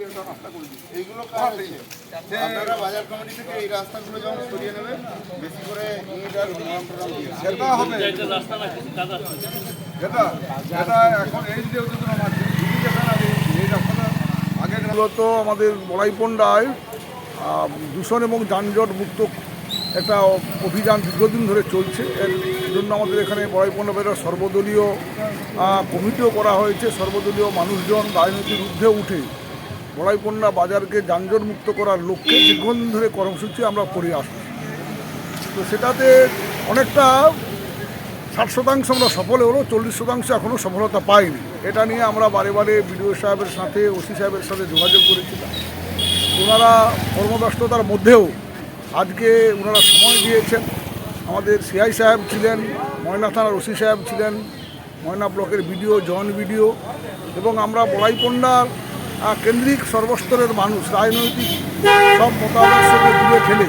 এইগুলো কাজ আপনারা বাজার কমিটি থেকে এই রাস্তাগুলো যেমন সরিয়ে নেবেন বেশি করে ইট আর মরম টরম দিয়ে যেটা হবে। যেটা যেটা এখন এই যে যোজনা মাধ্যমে irrigation আর এই- এই রাস্তাটা আগে মূলত আমাদের বড়াইপন্ডায় আহ, দূষণ এবং যানজট মুক্ত একটা অভিযান দীর্ঘদিন ধরে চলছে। এর জন্য আমাদের এখানে বড়াইপন্ডা বেরোর সর্বদলীয় কমিটিও করা হয়েছে। সর্বদলীয় মানুষজন রাজনীতির ঊর্ধ্বে উঠে বড়াইপন্ডা বাজারকে যানজট মুক্ত করার লক্ষ্যে দীর্ঘদিন ধরে কর্মসূচি আমরা করে আসছি। তো সেটাতে অনেকটা ষাট শতাংশ আমরা সফল হলো, চল্লিশ শতাংশ এখনও সফলতা পাইনি। এটা নিয়ে আমরা বারে বারে বিডিও সাহেবের সাথে, ওসি সাহেবের সাথে যোগাযোগ করেছিলাম। ওনারা কর্মব্যস্ততার মধ্যেও আজকে ওনারা সময় দিয়েছেন। আমাদের সিআই সাহেব ছিলেন, ময়না থানার ওসি সাহেব ছিলেন, ময়না ব্লকের বিডিও জয়েন্ট বিডিও এবং আমরা বড়াইপন্ডার কেন্দ্রিক সর্বস্তরের মানুষ, রাজনৈতিক সব মতাদর্শকে দূরে ফেলে।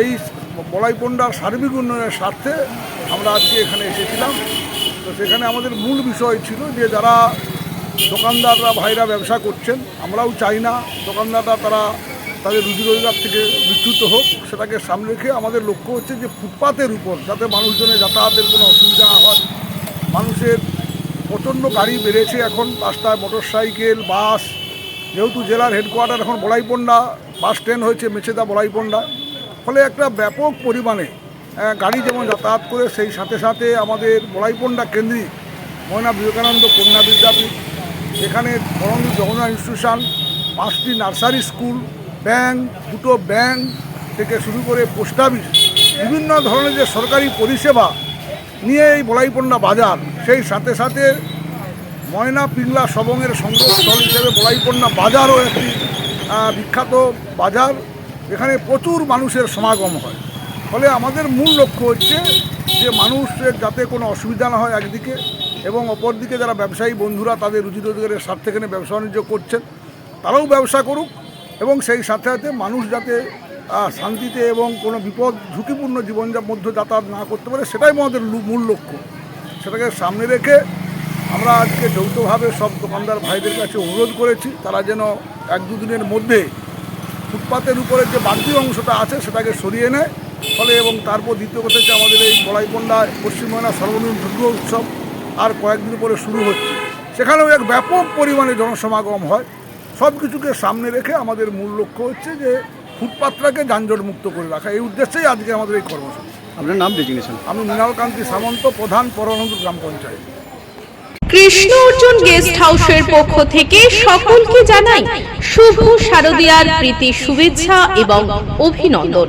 এই বড়াইপন্ডার সার্বিক উন্নয়নের স্বার্থে আমরা আজকে এখানে এসেছিলাম। তো সেখানে আমাদের মূল বিষয় ছিল যে যারা দোকানদাররা, ভাইরা ব্যবসা করছেন, আমরাও চাই না দোকানদাররা তারা তাদের রুজি রোজগার থেকে বিচ্যুত হোক। সেটাকে সামনে রেখে আমাদের লক্ষ্য হচ্ছে যে ফুটপাতের উপর যাতে মানুষজনের যাতায়াতের কোনো অসুবিধা হয়, মানুষের প্রচণ্ড গাড়ি বেড়েছে এখন, রাস্তায় মোটর সাইকেল বাস। যেহেতু জেলার হেডকোয়ার্টার এখন বড়াইপন্ডা বাস স্ট্যান্ড হয়েছে মেছেদা বড়াইপন্ডা ফলে একটা ব্যাপক পরিমাণে গাড়ি যেমন যাতায়াত করে, সেই সাথে সাথে আমাদের বড়াইপন্ডা কেন্দ্রিক ময়না বিবেকানন্দ কন্যা বিদ্যাপীঠ, এখানে বরঙ্গী জগন্নাথ ইনস্টিটিউশন পাঁচটি নার্সারি স্কুল, ব্যাংক, দুটো ব্যাংক থেকে শুরু করে পোস্ট অফিস, বিভিন্ন ধরনের যে সরকারি পরিষেবা নিয়ে এই বড়াইপন্ডা বাজার, সেই সাথে সাথে ময়না পিংলা সবংয়ের সংগ্রহস্থল হিসেবে বলাইপন্না বাজারও একটি বিখ্যাত বাজার। এখানে প্রচুর মানুষের সমাগম হয়। ফলে আমাদের মূল লক্ষ্য হচ্ছে যে মানুষের যাতে কোনো অসুবিধা না হয় একদিকে এবং অপরদিকে যারা ব্যবসায়ী বন্ধুরা তাদের রুজি রোজগারের স্বার্থে এখানে ব্যবসা বাণিজ্য করছেন, তারাও ব্যবসা করুক এবং সেই সাথে সাথে মানুষ যাতে শান্তিতে এবং কোনো বিপদ, ঝুঁকিপূর্ণ জীবনযাপন মধ্যে যাতায়াত না করতে পারে, সেটাই আমাদের মূল লক্ষ্য। সেটাকে সামনে রেখে আমরা আজকে যৌথভাবে সব দোকানদার ভাইদের কাছে অনুরোধ করেছি, তারা যেন এক দুদিনের মধ্যে ফুটপাতের উপরে যে বাড়তি অংশটা আছে, সেটাকে সরিয়ে নেয়। ফলে এবং তারপর দ্বিতীয় কথা হচ্ছে আমাদের এই বড়াইপন্ডায় পশ্চিমবঙ্গের সর্বনিম্ন দুর্গা উৎসব আর কয়েকদিন পরে শুরু হচ্ছে। সেখানেও এক ব্যাপক পরিমাণে জনসমাগম হয়। সব কিছুকে সামনে রেখে আমাদের মূল লক্ষ্য হচ্ছে যে ফুটপাতটাকে যানজট মুক্ত করে রাখা। এই উদ্দেশ্যেই আজকে আমাদের এই কর্মসূচি। আপনার নাম ডেজিগনেশন আমি মৃণালকান্তি সামন্ত প্রধান পরনন্দ গ্রাম পঞ্চায়েত। কৃষ্ণ অর্জুন গেস্ট হাউসের পক্ষ থেকে সকলকে জানাই শুভ শারদীয়ার প্রীতি শুভেচ্ছা এবং অভিনন্দন।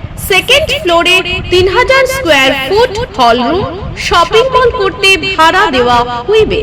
সেকেন্ড ফ্লোরে তিন হাজার square foot hall room shopping mall করতে ভাড়া দেওয়া হইবে।